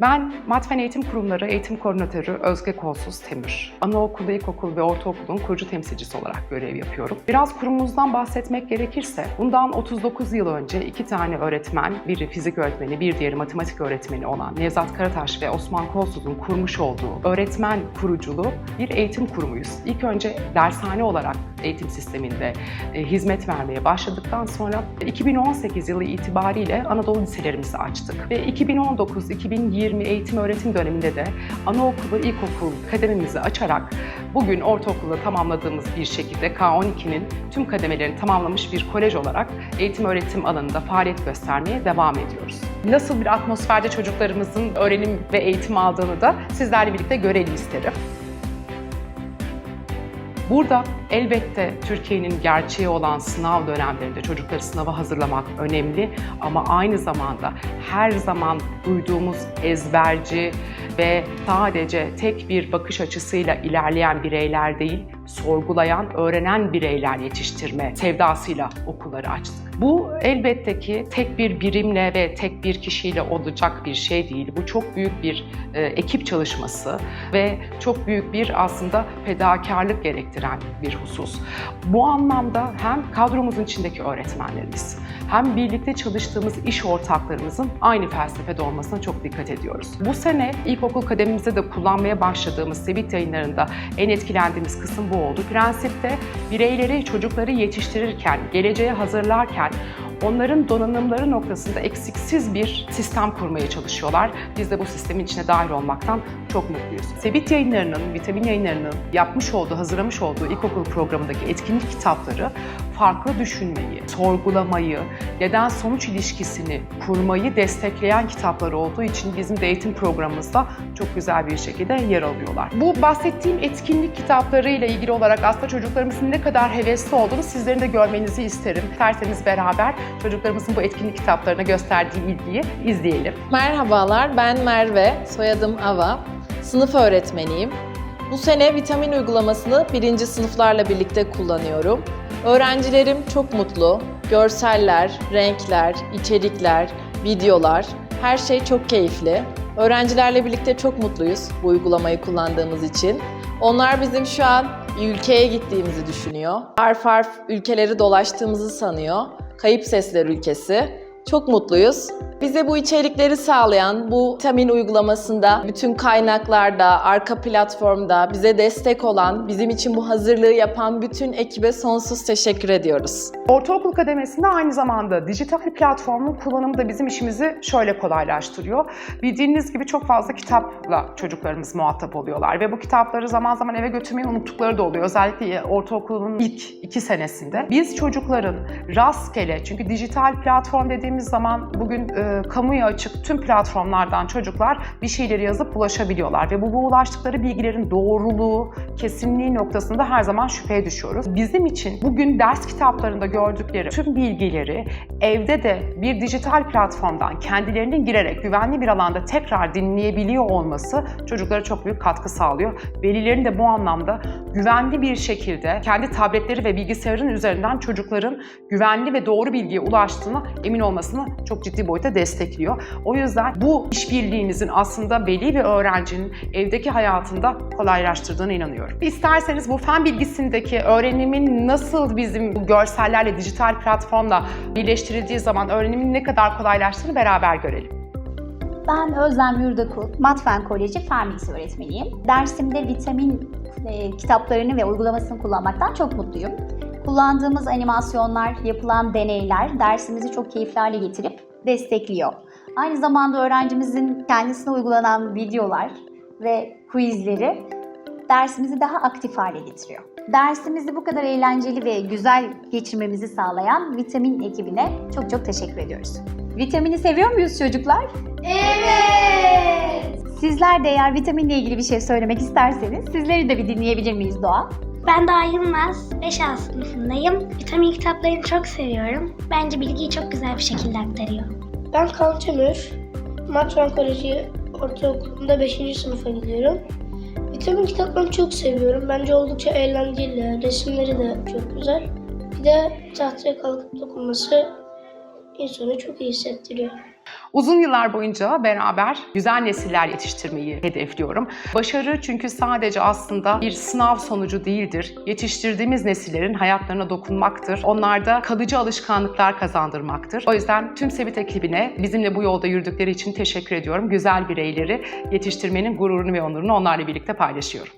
Ben Matfen Eğitim Kurumları Eğitim Koordinatörü Özge Kolsuz Temür. Anaokulu, ilkokul ve ortaokulun kurucu temsilcisi olarak görev yapıyorum. Biraz kurumumuzdan bahsetmek gerekirse, bundan 39 yıl önce iki tane öğretmen, biri fizik öğretmeni, bir diğeri matematik öğretmeni olan Nevzat Karataş ve Osman Kolsuz'un kurmuş olduğu öğretmen kuruculu bir eğitim kurumuyuz. İlk önce dershane olarak eğitim sisteminde e, hizmet vermeye başladıktan sonra 2018 yılı itibariyle Anadolu liselerimizi açtık ve 2019-2020 eğitim öğretim döneminde de anaokulu, ilkokul kadememizi açarak bugün ortaokulda tamamladığımız bir şekilde K12'nin tüm kademelerini tamamlamış bir kolej olarak eğitim öğretim alanında faaliyet göstermeye devam ediyoruz. Nasıl bir atmosferde çocuklarımızın öğrenim ve eğitim aldığını da sizlerle birlikte görelim isterim. Burada elbette Türkiye'nin gerçeği olan sınav dönemlerinde çocukları sınava hazırlamak önemli ama aynı zamanda her zaman duyduğumuz ezberci ve sadece tek bir bakış açısıyla ilerleyen bireyler değil, sorgulayan, öğrenen bireyler yetiştirme sevdasıyla okulları açtık. Bu elbette ki tek bir birimle ve tek bir kişiyle olacak bir şey değil. Bu çok büyük bir e, ekip çalışması ve çok büyük bir aslında fedakarlık gerektiren bir husus. Bu anlamda hem kadromuzun içindeki öğretmenlerimiz hem birlikte çalıştığımız iş ortaklarımızın aynı felsefede olmasına çok dikkat ediyoruz. Bu sene ilkokul kademimizde de kullanmaya başladığımız Sebit yayınlarında en etkilendiğimiz kısım bu oldu. Prensipte bireyleri, çocukları yetiştirirken, geleceğe hazırlarken onların donanımları noktasında eksiksiz bir sistem kurmaya çalışıyorlar. Biz de bu sistemin içine dahil olmaktan çok mutluyuz. Sebit yayınlarının, vitamin yayınlarının yapmış olduğu, hazırlamış olduğu ilkokul programındaki etkinlik kitapları farklı düşünmeyi, sorgulamayı, neden sonuç ilişkisini kurmayı destekleyen kitaplar olduğu için bizim de eğitim programımızda çok güzel bir şekilde yer alıyorlar. Bu bahsettiğim etkinlik kitaplarıyla ilgili olarak aslında çocuklarımızın ne kadar hevesli olduğunu sizlerin de görmenizi isterim. İsterseniz beraber çocuklarımızın bu etkinlik kitaplarına gösterdiği ilgiyi izleyelim. Merhabalar, ben Merve, soyadım Ava. Sınıf öğretmeniyim. Bu sene vitamin uygulamasını birinci sınıflarla birlikte kullanıyorum. Öğrencilerim çok mutlu. Görseller, renkler, içerikler, videolar, her şey çok keyifli. Öğrencilerle birlikte çok mutluyuz bu uygulamayı kullandığımız için. Onlar bizim şu an ülkeye gittiğimizi düşünüyor. Harf harf ülkeleri dolaştığımızı sanıyor. Kayıp Sesler ülkesi. Çok mutluyuz. Bize bu içerikleri sağlayan, bu vitamin uygulamasında, bütün kaynaklarda, arka platformda bize destek olan, bizim için bu hazırlığı yapan bütün ekibe sonsuz teşekkür ediyoruz. Ortaokul kademesinde aynı zamanda dijital platformun kullanımı da bizim işimizi şöyle kolaylaştırıyor. Bildiğiniz gibi çok fazla kitapla çocuklarımız muhatap oluyorlar ve bu kitapları zaman zaman eve götürmeyi unuttukları da oluyor. Özellikle ortaokulun ilk iki senesinde. Biz çocukların rastgele, çünkü dijital platform dediğimiz zaman bugün e, kamuya açık tüm platformlardan çocuklar bir şeyleri yazıp ulaşabiliyorlar ve bu, bu ulaştıkları bilgilerin doğruluğu, kesinliği noktasında her zaman şüpheye düşüyoruz. Bizim için bugün ders kitaplarında gördükleri tüm bilgileri evde de bir dijital platformdan kendilerinin girerek güvenli bir alanda tekrar dinleyebiliyor olması çocuklara çok büyük katkı sağlıyor. Velilerin de bu anlamda güvenli bir şekilde kendi tabletleri ve bilgisayarın üzerinden çocukların güvenli ve doğru bilgiye ulaştığına emin olmasını çok ciddi boyutta destekliyor. O yüzden bu işbirliğinizin aslında veli ve öğrencinin evdeki hayatında kolaylaştırdığına inanıyorum. İsterseniz bu fen bilgisindeki öğrenimin nasıl bizim bu görsellerle, dijital platformla birleştirildiği zaman öğrenimin ne kadar kolaylaştığını beraber görelim. Ben Özlem Yurdakul, Matfen Koleji Fen Bilgisi öğretmeniyim. Dersimde vitamin e, kitaplarını ve uygulamasını kullanmaktan çok mutluyum. Kullandığımız animasyonlar, yapılan deneyler dersimizi çok keyifli hale getirip destekliyor. Aynı zamanda öğrencimizin kendisine uygulanan videolar ve quizleri dersimizi daha aktif hale getiriyor. Dersimizi bu kadar eğlenceli ve güzel geçirmemizi sağlayan Vitamin ekibine çok çok teşekkür ediyoruz. Vitamini seviyor muyuz çocuklar? Evet. Sizler de eğer vitaminle ilgili bir şey söylemek isterseniz sizleri de bir dinleyebilir miyiz Doğa? Ben Doğa Yılmaz, 5A sınıfındayım. Vitamin kitaplarını çok seviyorum. Bence bilgiyi çok güzel bir şekilde aktarıyor. Ben Kaan Temür. Matvan Koleji Ortaokulu'nda 5. sınıfa gidiyorum. Vitamin kitaplarını çok seviyorum. Bence oldukça eğlenceli. Resimleri de çok güzel. Bir de tahtaya kalkıp dokunması insanı çok iyi hissettiriyor. Uzun yıllar boyunca beraber güzel nesiller yetiştirmeyi hedefliyorum. Başarı çünkü sadece aslında bir sınav sonucu değildir. Yetiştirdiğimiz nesillerin hayatlarına dokunmaktır. Onlarda kalıcı alışkanlıklar kazandırmaktır. O yüzden tüm Sevit ekibine bizimle bu yolda yürüdükleri için teşekkür ediyorum. Güzel bireyleri yetiştirmenin gururunu ve onurunu onlarla birlikte paylaşıyorum.